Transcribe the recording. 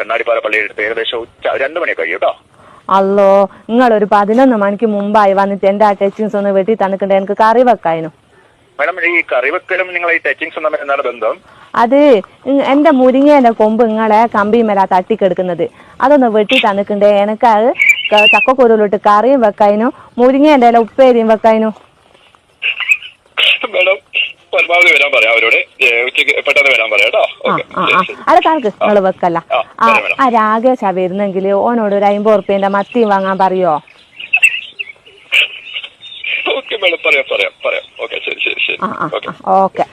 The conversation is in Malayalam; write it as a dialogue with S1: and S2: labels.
S1: കണ്ണാടിപ്പാറ അടുത്ത് ഏകദേശം ഉച്ച രണ്ടു മണി കഴിയും കേട്ടോ.
S2: അല്ലോ നിങ്ങൾ ഒരു പതിനൊന്ന് മണിക്ക് മുമ്പായി വന്നിട്ട് എന്റെ ആ ടച്ചിങ്സ് ഒന്ന് വെട്ടി തന്നിട്ടുണ്ട് എനിക്ക് കറി വെക്കായിരുന്നു
S1: മാഡം ഈ കറി വെക്കലും നിങ്ങൾ ഈ ടച്ചിങ്സും തമ്മിൽ എന്താണ് ബന്ധം?
S2: അത് എന്റെ മുരിങ്ങേന്റെ കൊമ്പ് ഇങ്ങളെ കമ്പിമേലാ തട്ടിക്കെടുക്കുന്നത്. അതൊന്ന് വെട്ടി തന്നിട്ടുണ്ട് എനിക്ക് അത് ക- ചക്കക്കുരുലിട്ട് കറിയും വെക്കായിരുന്നു മുരിങ്ങേന്റെ ഇല ഉപ്പേരിയും വെക്കായിരുന്നു
S1: പരമാവധി വരാൻ പറയാം അവരോട്. ഉച്ചയ്ക്ക് പെട്ടെന്ന് വരാൻ പറയാം കേട്ടോ.
S2: ആ
S1: ഓക്കെ.
S2: ആ നിങ്ങൾ വെക്കല്ല
S1: വരാം.
S2: വരുന്നെങ്കിൽ ഓനോട് ഒരു അമ്പത് ഉറുപ്പ്യന്റെ മത്തിയും വാങ്ങാൻ പറയോ?
S1: ഓക്കെ മാഡം പറയാം പറയാം പറയാം. ഓക്കെ ശരി ശരി ശരി. ഓക്കെ.
S2: ഓക്കെ.